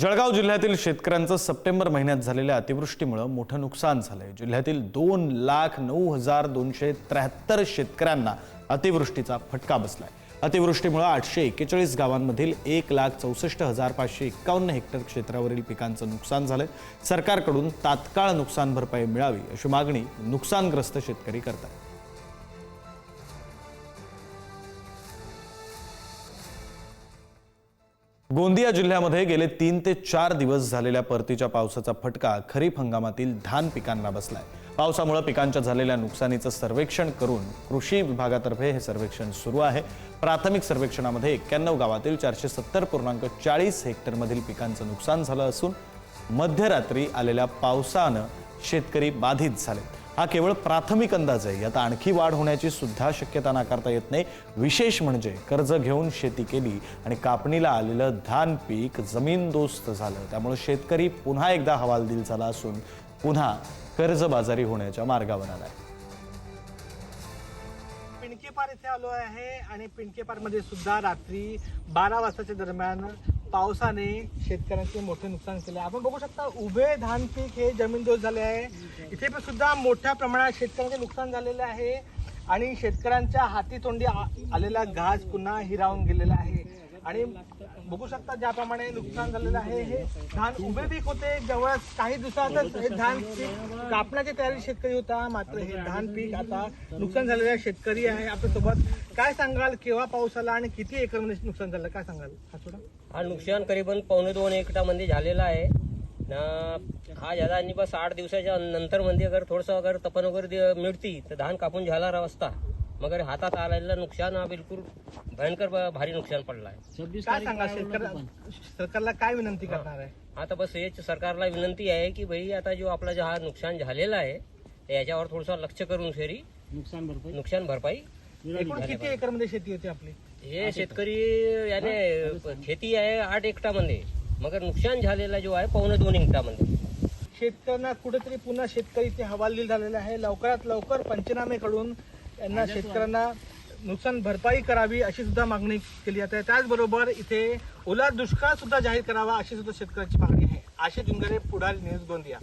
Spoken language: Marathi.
जळगाव जिल्ह्यातील शेतकऱ्यांचं सप्टेंबर महिन्यात झालेल्या अतिवृष्टीमुळं मोठं नुकसान झालंय. जिल्ह्यातील दोन लाख नऊ हजार दोनशे त्र्याहत्तर शेतकऱ्यांना अतिवृष्टीचा फटका बसलाय. अतिवृष्टीमुळे आठशे एक्केचाळीस गावांमधील एक लाख चौसष्ट हजार पाचशे एकावन्न हेक्टर क्षेत्रावरील पिकांचं नुकसान झालंय. सरकारकडून तात्काळ नुकसान भरपाई मिळावी अशी मागणी नुकसानग्रस्त शेतकरी करतात. गोंदिया जिल्ह्यामध्ये गेले तीन ते चार दिवस झालेल्या परतीच्या पावसाचा फटका खरीप हंगामातील धान पिकांना बसलाय. पावसामुळे पिकांच्या झालेल्या नुकसानीचं सर्वेक्षण करून कृषी विभागातर्फे हे सर्वेक्षण सुरू आहे. प्राथमिक सर्वेक्षणामध्ये एक्क्याण्णव गावातील चारशे सत्तर पूर्णांक चाळीस हेक्टरमधील पिकांचं नुकसान झालं असून मध्यरात्री आलेल्या पावसानं शेतकरी बाधित झाले. हा केवळ प्राथमिक अंदाज आहे. यात आणखी वाढ होण्याची सुद्धा शक्यता नाकारता येत नाही. विशेष म्हणजे कर्ज घेऊन शेती केली आणि कापणीला आलेलं धान पीक जमीनदोस्त झालं. त्यामुळे शेतकरी पुन्हा एकदा हवालदिल झाला असून पुन्हा कर्जबाजारी होण्याच्या मार्गावर आलाय. पिणकेपार इथे आलो आहे आणि पिणकेपारमध्ये सुद्धा रात्री बारा वाजताच्या दरम्यान पावसाने शेतकऱ्यांचे मोठे नुकसान केले. आपण बघू शकता उभे धान पीक हे जमीनदोस्त झाले आहे. इथे पण सुद्धा मोठ्या प्रमाणात शेतकऱ्यांचे नुकसान झालेले आहे. आणि शेतकऱ्यांच्या हाती तोंडी आ- आलेला घास पुन्हा हिरावून गेलेला आहे. आणि बघू शकता ज्याप्रमाणे नुकसान झालेलं आहे. हे धान उभे पीक होते. जवळ काही दिवसातच हे धान पीक कापण्याची तयारी शेतकरी होता. मात्र हे धान पीक आता नुकसान झालेला शेतकरी आहे. आपल्यासोबत काय सांगाल? केव्हा पाऊस आला आणि किती एकरमध्ये नुकसान झालं? काय सांगाल? हा थोडा. हा नुकसान करीबन पावणे दोन एकटामध्ये झालेला आहे. ना हा झाला आणि बस आठ दिवसाच्या नंतर मध्ये अगर थोडंसं अगर तपन वगैरे मिळती तर धान कापून झाला रस्ता. मगर हातात आलेलं नुकसान हा बिलकुल भयंकर भारी नुकसान पडला आहे काय सरकारला काय विनंती करणार आहे? आता बस हेच सरकारला विनंती आहे की भाई आता जो आपला जो हा नुकसान झालेला आहे तर याच्यावर थोडंसं लक्ष करून फेरी. नुकसान भरपाई? नुकसान भरपाई. एकूण किती एकरमध्ये शेती होती आपली? हे शेतकरी याने खेती आहे आठ एकटामध्ये मगर नुकसान झालेला जो आहे पावणे दोन एकटामध्ये शेतकऱ्यांना कुठेतरी पुन्हा शेतकरी ते हवालदिल झालेले आहे. लवकरात लवकर पंचनामे कडून यांना शेतकऱ्यांना नुकसान भरपाई करावी अशी सुद्धा मागणी केली जाते. त्याचबरोबर इथे ओला दुष्काळ सुद्धा जाहीर करावा अशी सुद्धा शेतकऱ्याची मागणी आहे. आशिष जुंगरे पुढारी न्यूज गोंदिया.